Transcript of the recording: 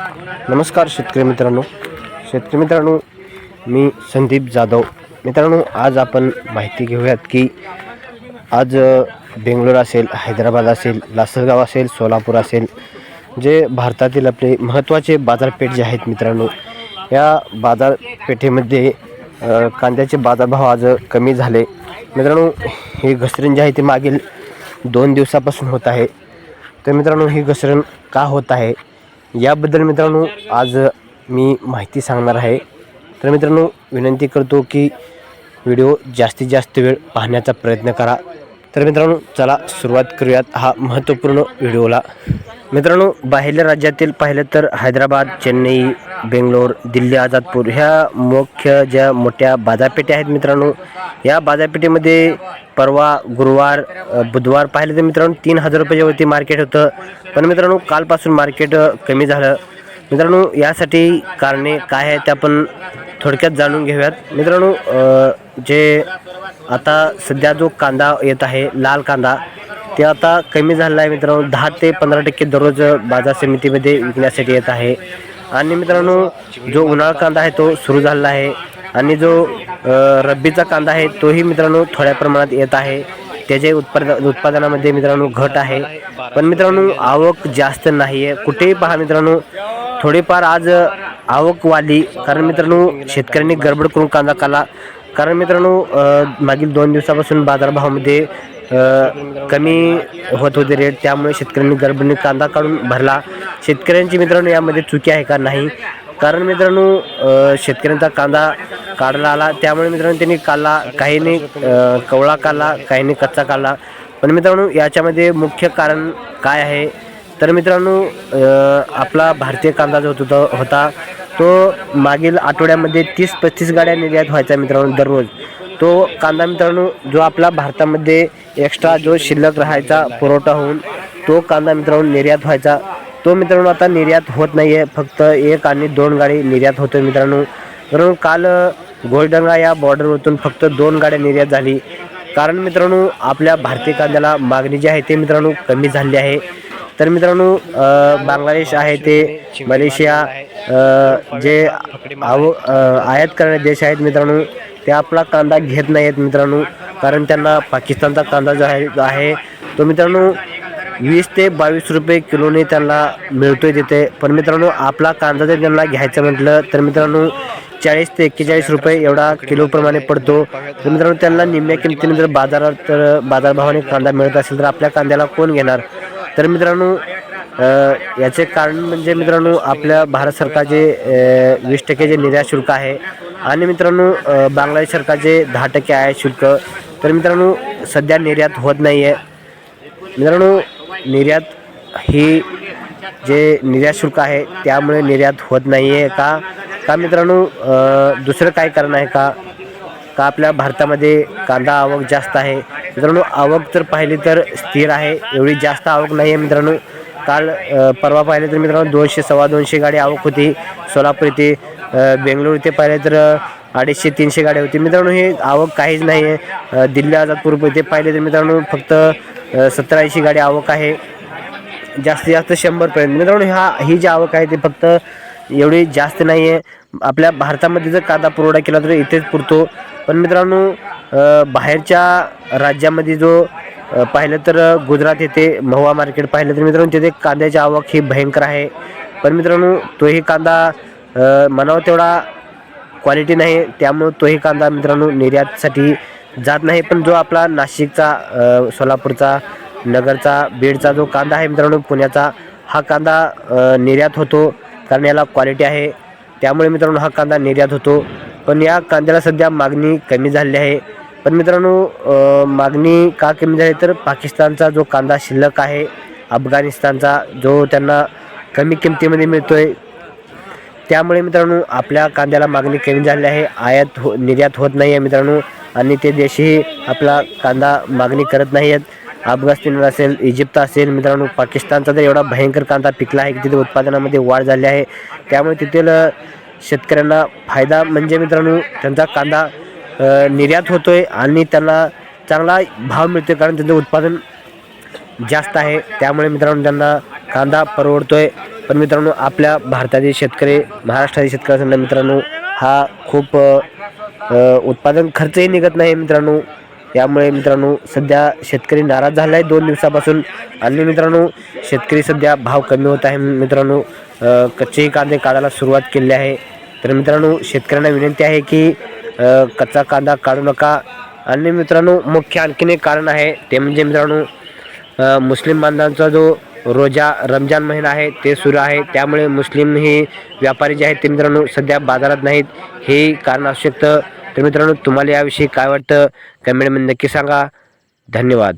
नमस्कार शेतकरी मित्रांनो. शेतकरी मित्रांनो मी संदीप जाधव. मित्रांनो आज आपण माहिती घेऊयात की आज बेंगलोर असेल हैदराबाद असेल लासलगाव असेल सोलापूर असेल जे भारतातील आपले महत्त्वाचे बाजारपेठ जे आहेत मित्रांनो या बाजारपेठेमध्ये कांद्याचे बाजारभाव आज कमी झाले. मित्रांनो ही घसरण जी आहे ती मागील दोन दिवसापासून होत आहे. तर मित्रांनो ही घसरण का होत आहे? याबद्दल मित्रांनो आज मी माहिती सांगणार आहे. तर मित्रांनो विनंती करतो की व्हिडिओ जास्तीत जास्त वेळ पाहण्याचा प्रयत्न करा. तर मित्रांनो चला सुरुवात करूयात हा महत्त्वपूर्ण व्हिडिओला. मित्रांनो बाहेरल्या राज्यातील पाहिलं तर हैदराबाद चेन्नई बेंगलोर दिल्ली आझादपूर ह्या मुख्य ज्या मोठ्या बाजारपेठे आहेत मित्रांनो या बाजारपेठेमध्ये परवा गुरुवार बुधवार पाहिलं तर मित्रांनो तीन हजार रुपयावरती मार्केट होतं. पण मित्रांनो कालपासून मार्केट कमी झालं. मित्रांनो यासाठी कारणे काय आहेत ते आपण थोडक्यात जाणून घेऊयात. मित्रांनो जे आता सध्या जो कांदा येत आहे लाल कांदा ते आता कमी झालेला आहे मित्रांनो. दहा ते पंधरा टक्के दररोज बाजार समितीमध्ये विकण्यासाठी येत आहे. आणि मित्रांनो जो उन्हाळा कांदा आहे तो सुरू झालेला आहे. आणि जो रब्बीचा कांदा आहे तोही मित्रांनो थोड्या प्रमाणात येत आहे. त्याचे उत्पाद उत्पादनामध्ये मित्रांनो घट आहे. पण मित्रांनो आवक जास्त नाही आहे कुठेही पहा मित्रांनो थोडीफार आज आवक वाढली. कारण मित्रांनो शेतकऱ्यांनी गडबड करून कांदा काढला. कारण मित्रांनो मागील दोन दिवसापासून बाजारभावामध्ये कमी होत होते रेट त्यामुळे शेतकऱ्यांनी गडबडीने कांदा काढून भरला. शेतकऱ्यांची मित्रांनो यामध्ये चुकी आहे का नाही? कारण मित्रांनो शेतकऱ्यांचा कांदा काढला आला. त्यामुळे मित्रांनो त्यांनी काढला काहींनी कवळा काढला काहींनी कच्चा काढला. पण मित्रांनो याच्यामध्ये मुख्य कारण काय आहे? तर मित्रांनो आपला भारतीय कांदा जो होता होता तो मागील आठवड्यामध्ये तीस पस्तीस गाड्या निर्यात व्हायचा मित्रांनो दररोज. तो कांदा मित्रांनो जो आपला भारतामध्ये एक्स्ट्रा जो शिल्लक राहायचा पुरवठा होऊन तो कांदा मित्रांनो निर्यात व्हायचा. तो मित्रांनो आता निर्यात होत नाही आहे फक्त एक आणि दोन गाडी निर्यात होतो मित्रांनो. कारण काल गोलडंगा या बॉर्डरवरतून फक्त दोन गाड्या निर्यात झाली. कारण मित्रांनो आपल्या भारतीय कांद्याला मागणी जी आहे ते मित्रांनो कमी झाली आहे. तर मित्रांनो बांगलादेश आहे ते मलेशिया जे आव आयात करणारे देश आहेत मित्रांनो ते आपला कांदा घेत नाही आहेत मित्रांनो. कारण त्यांना पाकिस्तानचा कांदा जो आहे जो आहे तो मित्रांनो वीस ते बावीस रुपये किलोने त्यांना मिळतो आहे तिथे. पण मित्रांनो आपला कांदा जर त्यांना घ्यायचं म्हटलं तर मित्रांनो चाळीस ते एक्केचाळीस रुपये एवढा किलोप्रमाणे पडतो. तर मित्रांनो त्यांना निम्म्या किमतीने जर बाजारात तर बाजारभावाने कांदा मिळत असेल तर आपल्या कांद्याला कोण घेणार? तर मित्रांनो याचे कारण म्हणजे मित्रांनो आपल्या भारत सरकारचे वीस टक्के जे निर्यात शुल्क आहे आणि मित्रांनो बांगलादेश सरकारचे दहा टक्के आयात शुल्क. तर मित्रांनो सध्या निर्यात होत नाही आहे मित्रांनो निर्यात ही जे निर्यात शुल्क आहे त्यामुळे निर्यात होत नाही आहे का? का मित्रांनो दुसरं काय कारण आहे का? का आपल्या भारतामध्ये कांदा आवक जास्त आहे? मित्रांनो आवक तर पाहिली तर स्थिर आहे एवढी जास्त आवक नाही आहे मित्रांनो. काल परवा पाहिले तर मित्रांनो दोनशे सव्वा दोनशे गाडी आवक होती. सोलापूर येथे बेंगलोर इथे पाहिले तर अडीचशे तीनशे गाड्या होती. मित्रांनो हे आवक काहीच नाही आहे दिल्ली आजादपूर इथे पाहिले तर मित्रांनो फक्त सतरा ऐंशी गाडी आवक आहे. जास्तीत जास्त शंभरपर्यंत. मित्रांनो ह्या ही जी आवक आहे ती फक्त एवढी जास्त नाही आहे आपल्या भारतामध्ये जर कांदा पुरवठा केला तर इथेच पुरतो. पण मित्रांनो बाहेरच्या राज्यामध्ये जो पाहिलं तर गुजरात येथे महुवा मार्केट पाहिलं तर मित्रांनो तिथे कांद्याची आवक ही भयंकर आहे. पण मित्रांनो तोही कांदा म्हणावं तेवढा क्वालिटी नाही. त्यामुळं तोही कांदा मित्रांनो निर्यातसाठी जात नाही पण जो आपला नाशिकचा सोलापूरचा नगरचा बीडचा जो कांदा आहे मित्रांनो पुण्याचा हा कांदा निर्यात होतो कारण याला क्वालिटी आहे. त्यामुळे मित्रांनो हा कांदा निर्यात होतो. पण या कांद्याला सध्या मागणी कमी झालेली आहे. पण मित्रांनो मागणी का कमी झाली तर पाकिस्तानचा जो कांदा शिल्लक आहे अफगाणिस्तानचा जो त्यांना कमी किमतीमध्ये मिळतो आहे त्यामुळे मित्रांनो आपल्या कांद्याला मागणी कमी झाली आहे. आयात हो निर्यात होत नाही आहे मित्रांनो. आणि ते देशही आपला कांदा मागणी करत नाही आहेत. अफगाणिस्तान असेल इजिप्त असेल मित्रांनो पाकिस्तानचा तर एवढा भयंकर कांदा पिकला आहे की तिथे उत्पादनामध्ये वाढ झाली आहे. त्यामुळे तेथील शेतकऱ्यांना फायदा म्हणजे मित्रांनो त्यांचा कांदा निर्यात होतो आहे आणि त्यांना चांगला भाव मिळतो कारण त्यांचं उत्पादन जास्त आहे. त्यामुळे मित्रांनो त्यांना कांदा परवडतो आहे पण मित्रांनो आपल्या भारतातील शेतकरी महाराष्ट्रातील शेतकऱ्यांना मित्रांनो हा खूप उत्पादन खर्चही निघत नाही मित्रांनो. त्यामुळे मित्रांनो सध्या शेतकरी नाराज झाला आहे दोन दिवसापासून आणि मित्रांनो शेतकरी सध्या भाव कमी होत आहे. मित्रांनो कच्चे कच्चेही कांदे काढायला सुरुवात केली आहे. तर मित्रांनो शेतकऱ्यांना विनंती आहे की कच्चा कांदा काढू नका. आणि मित्रांनो मुख्य आणखीन एक कारण आहे. ते म्हणजे मित्रांनो मुस्लिम बांधवांचा जो रोजा रमजान महिना आहे ते सुरू आहे. त्यामुळे मुस्लिम हे व्यापारी जे आहेत ते मित्रांनो सध्या बाजारात नाहीत. हे कारण असू शकतं तर मित्रांनो तुम्हाला याविषयी काय वाटतं? कमेंटमध्ये नक्की सांगा. धन्यवाद.